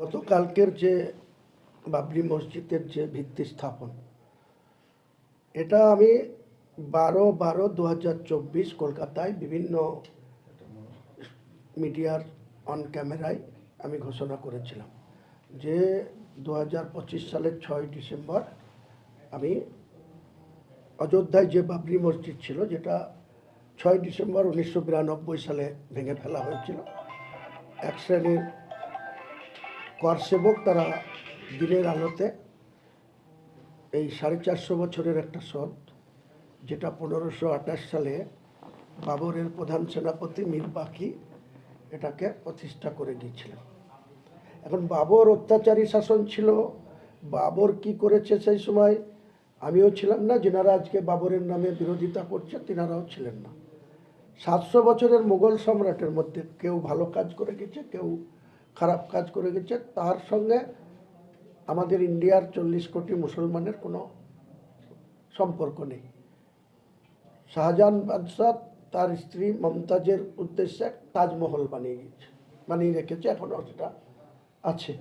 গতকালকের যে বাবরি মসজিদের যে ভিত্তি স্থাপন, এটা আমি বারো বারো দু কলকাতায় বিভিন্ন মিডিয়ার অন ক্যামেরায় আমি ঘোষণা করেছিলাম যে দু হাজার পঁচিশ সালের ছয় ডিসেম্বর আমি অযোধ্যায় যে বাবরি মসজিদ ছিল, যেটা ছয় ডিসেম্বর উনিশশো বিরানব্বই সালে ভেঙে ফেলা হয়েছিল, এক শ্রেণির কর সেবক তারা দিনের আলোতে এই সাড়ে চারশো বছরের একটা সদ যেটা পনেরোশো আঠাশ সালে বাবরের প্রধান সেনাপতি মীর বাকি এটাকে প্রতিষ্ঠা করে গিয়েছিলেন এখন বাবর অত্যাচারী শাসন ছিল, বাবর কি করেছে সেই সময় আমিও ছিলাম না, যেনারা আজকে বাবরের নামে বিরোধিতা করছে তেনারাও ছিলেন না। সাতশো বছরের মুঘল সম্রাটের মধ্যে কেউ ভালো কাজ করে গেছে, কেউ খারাপ কাজ করে গেছে, তার সঙ্গে আমাদের ইন্ডিয়ার চল্লিশ কোটি মুসলমানের কোনো সম্পর্ক নেই। শাহজাহান বাদশাহ তার স্ত্রী মমতাজের উদ্দেশ্যে তাজমহল বানিয়ে গেছে, বানিয়ে রেখেছে, এখনও সেটা আছে।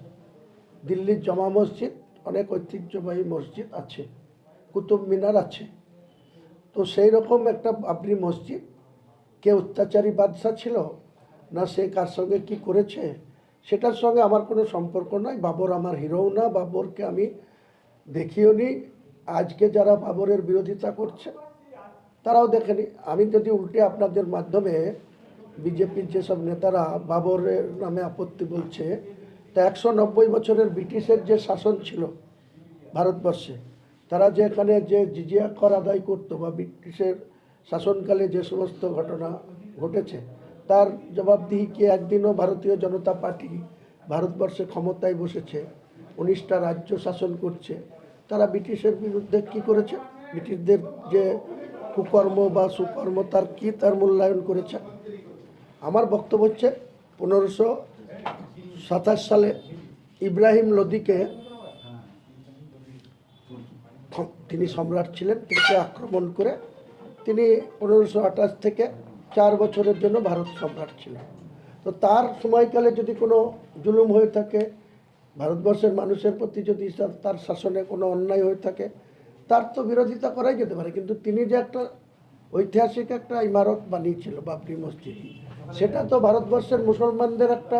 দিল্লির জমা মসজিদ, অনেক ঐতিহ্যবাহী মসজিদ আছে, কুতুব মিনার আছে। তো সেই রকম একটা বাবরি মসজিদ, কে অত্যাচারী বাদশা ছিল, না সে কার সঙ্গে কি করেছে সেটার সঙ্গে আমার কোনো সম্পর্ক নয় বাবর আমার হিরোও না, বাবরকে আমি দেখিও নি। আজকে যারা বাবরের বিরোধিতা করছে, তারাও দেখেনি আমি যদি উল্টে আপনাদের মাধ্যমে বিজেপির যেসব নেতারা বাবরের নামে আপত্তি বলছে, তা একশো নব্বই বছরের ব্রিটিশের যে শাসন ছিল ভারতবর্ষে, তারা যে এখানে যে জিজিয়া কর আদায় করতো বা ব্রিটিশের শাসনকালে যে সমস্ত ঘটনা ঘটেছে তার জবাবদিহি কি একদিনও ভারতীয় জনতা পার্টি ভারতবর্ষে ক্ষমতায় বসেছে? উনিশটা রাজ্য শাসন করছে। তারা ব্রিটিশের বিরুদ্ধে কি করেছে? ব্রিটিশদের যে কুকর্ম বা সুকর্ম, তার কি তার মূল্যায়ন করেছে? আমার বক্তব্য হচ্ছে, পনেরোশো সাতাশ সালে ইব্রাহিম লোদিকে তিনি সম্রাট ছিলেন তাকে আক্রমণ করে তিনি পনেরোশো আঠাশ থেকে চার বছরের জন্য ভারত সম্রাট ছিলেন তো তার সময়কালে যদি কোনো জুলুম হয়ে থাকে, ভারতবর্ষের মানুষের প্রতি যদি তার শাসনে কোনো অন্যায় হয়ে থাকে, তার তো বিরোধিতা করাই যেতে পারে। কিন্তু তিনি যে একটা ঐতিহাসিক একটা ইমারত বানিয়েছিল, বাবরি মসজিদ, সেটা তো ভারতবর্ষের মুসলমানদের একটা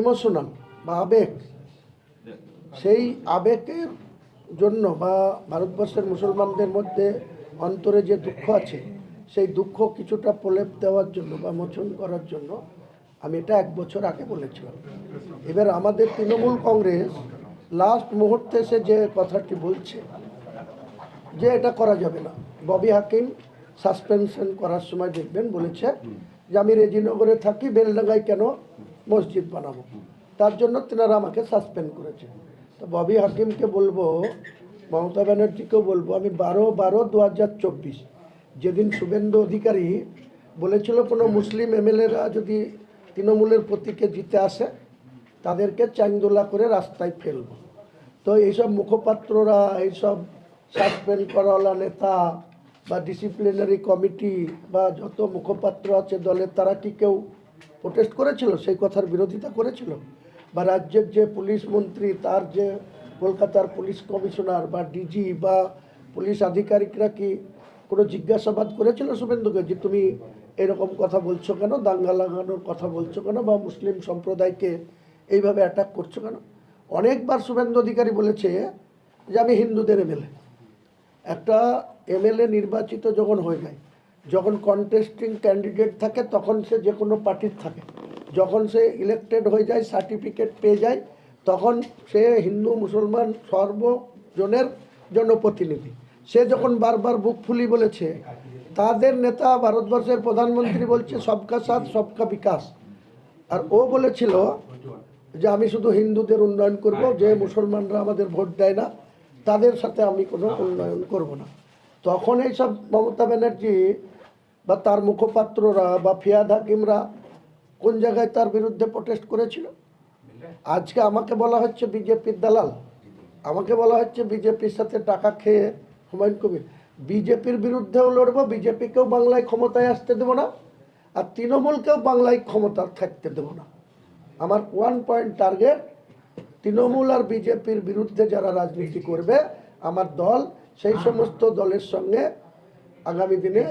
ইমোশনাল বা আবেগ। সেই আবেগের জন্য বা ভারতবর্ষের মুসলমানদের মধ্যে অন্তরে যে দুঃখ আছে সেই দুঃখ কিছুটা প্রলেপ দেওয়ার জন্য বা মোচন করার জন্য আমি এটা এক বছর আগে বলেছিলাম। এবার আমাদের তৃণমূল কংগ্রেস লাস্ট মুহূর্তে এসে যে কথাটি বলছে, যে এটা করা যাবে না। ববি হাকিম সাসপেনশন করার সময় দেখবেন বলেছে যে আমি রেজিনগরে থাকি, বেলডাঙ্গায় কেন মসজিদ বানাবো? তার জন্য তেনারা আমাকে সাসপেন্ড করেছে। তো ববি হাকিমকে বলব, মমতা ব্যানার্জিকেও বলব, আমি বারো বারো দু হাজার চব্বিশ যেদিন শুভেন্দু অধিকারী বলেছিল কোনো মুসলিম এমএলএরা যদি তৃণমূলের প্রতীকে জিতে আসে, তাদেরকে চাংদোলা করে রাস্তায় ফেলব। তো এইসব মুখপাত্ররা, এইসব সাসপেন্ড করাওয়ালা নেতা বা ডিসিপ্লিনারি কমিটি বা যত মুখপাত্র আছে দলের, তারা কি কেউ প্রোটেস্ট করেছিল? সেই কথার বিরোধিতা করেছিল? বা রাজ্যের যে পুলিশ মন্ত্রী, তার যে কলকাতার পুলিশ কমিশনার বা ডিজি বা পুলিশ আধিকারিকরা কি কোনো জিজ্ঞাসাবাদ করেছিল শুভেন্দুকে যে তুমি এরকম কথা বলছো কেন, দাঙ্গা লাগানোর কথা বলছো কেন বা মুসলিম সম্প্রদায়কে এইভাবে অ্যাটাক করছ কেন? অনেকবার শুভেন্দু অধিকারী বলেছে যে আমি হিন্দুদের এমএলএ। একটা এমএলএ নির্বাচিত যখন হয়ে যায়, যখন কন্টেস্টিং ক্যান্ডিডেট থাকে, তখন সে যে কোনো পার্টির থাকে। যখন সে ইলেকটেড হয়ে যায় সার্টিফিকেট পেয়ে যায়, তখন সে হিন্দু, মুসলমান সর্বজনের জনপ্রতিনিধি। সে যখন বারবার বুক ফুলি বলেছে, তাদের নেতা ভারতবর্ষের প্রধানমন্ত্রী বলছে, সবকা সাথ, সবকা বিকাশ। আর ও বলেছিল যে, আমি শুধু হিন্দুদের উন্নয়ন করব, যে মুসলমানরা আমাদের ভোট দেয় না, তাদের সাথে আমি কোনো উন্নয়ন করব না। তখন এইসব মমতা ব্যানার্জি বা তার মুখপাত্ররা বা ফিয়াদ হাকিমরা কোন জায়গায় তার বিরুদ্ধে প্রোটেস্ট করেছিল? আজকে আমাকে বলা হচ্ছে বিজেপির দালাল। আমাকে বলা হচ্ছে বিজেপির সাথে টাকা খেয়ে হুমায়ুন কবির। বিজেপির বিরুদ্ধেও লড়বো, বিজেপিকেও বাংলায় ক্ষমতায় আসতে দেবো না, আর তৃণমূলকেও বাংলায় ক্ষমতা থাকতে দেবো না। আমার ওয়ান পয়েন্ট টার্গেট তৃণমূল আর বিজেপির বিরুদ্ধে যারা রাজনীতি করবে, আমার দল, সেই সমস্ত দলের সঙ্গে আগামী দিনে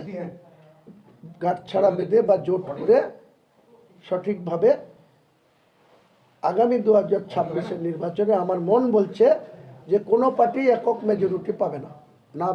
গাঁটছাড়া বেঁধে বা জোট করে সঠিকভাবে আগামী দু হাজার ছাব্বিশের নির্বাচনে আমার মন বলছে যে কোনো পার্টি একক মেজরিটি পাবে না।